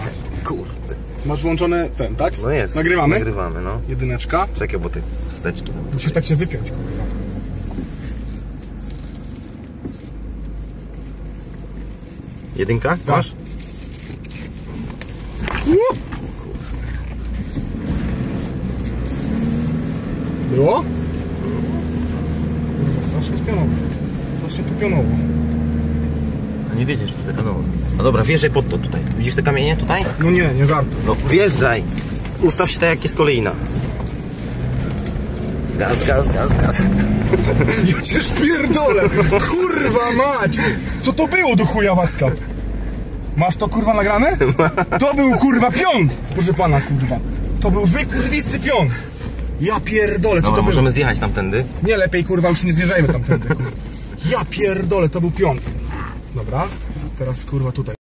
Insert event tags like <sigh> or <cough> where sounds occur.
czekaj. Kurde. Masz włączony ten, tak? No jest. Nagrywamy? Nagrywamy, no. Jedyneczka. Czekaj, bo te wsteczki tam. Musisz tak się wypiąć, kurwa. Jedynka? Masz? U! Było? Strasznie pionowo. Strasznie tu pionowo. Nie wiedziesz, to no. No dobra, wjeżdżaj pod to tutaj. Widzisz te kamienie tutaj? No nie, nie żartuj. No wjeżdżaj. Ustaw się tak jak jest kolejna. Gaz, gaz, gaz, gaz. <laughs> Ja cię pierdolę! Kurwa mać! Co to było do chuja Wacka? Masz to kurwa nagrane? <laughs> To był kurwa pion! Proszę pana kurwa. To był wykurwisty pion! Ja pierdolę, co Dobra, to było? możemy zjechać tamtędy. Nie, lepiej kurwa już nie zjeżdżajmy tamtędy. kurwa. Ja pierdolę, to był pion. Dobra, teraz kurwa tutaj.